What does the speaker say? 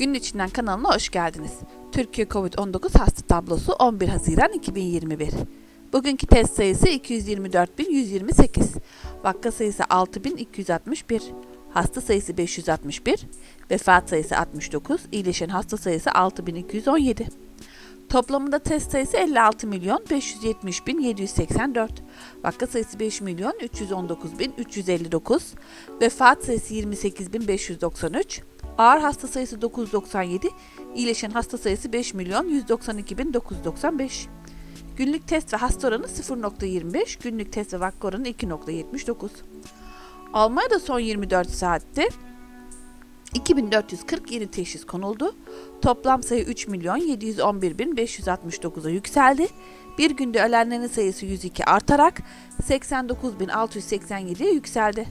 Günün içinden kanalına hoş geldiniz. Türkiye Covid-19 hasta tablosu 11 Haziran 2021. Bugünkü test sayısı 224.128. Vaka sayısı 6.261. Hasta sayısı 561. Vefat sayısı 69. İyileşen hasta sayısı 6.217. Toplamında test sayısı 56 milyon 570 bin 784. Vaka sayısı 5 milyon 319 bin 359. Vefat sayısı 28 bin 593. Ağır hasta sayısı 997. İyileşen hasta sayısı 5 milyon 192 bin 995. Günlük test ve hasta oranı 0.25. Günlük test ve vaka oranı 2.79. Almanya'da son 24 saatte 2440 yeni teşhis konuldu. Toplam sayı 3 milyon 711 bin 569'a yükseldi. Bir günde ölenlerin sayısı 102 artarak 89.687'ye yükseldi.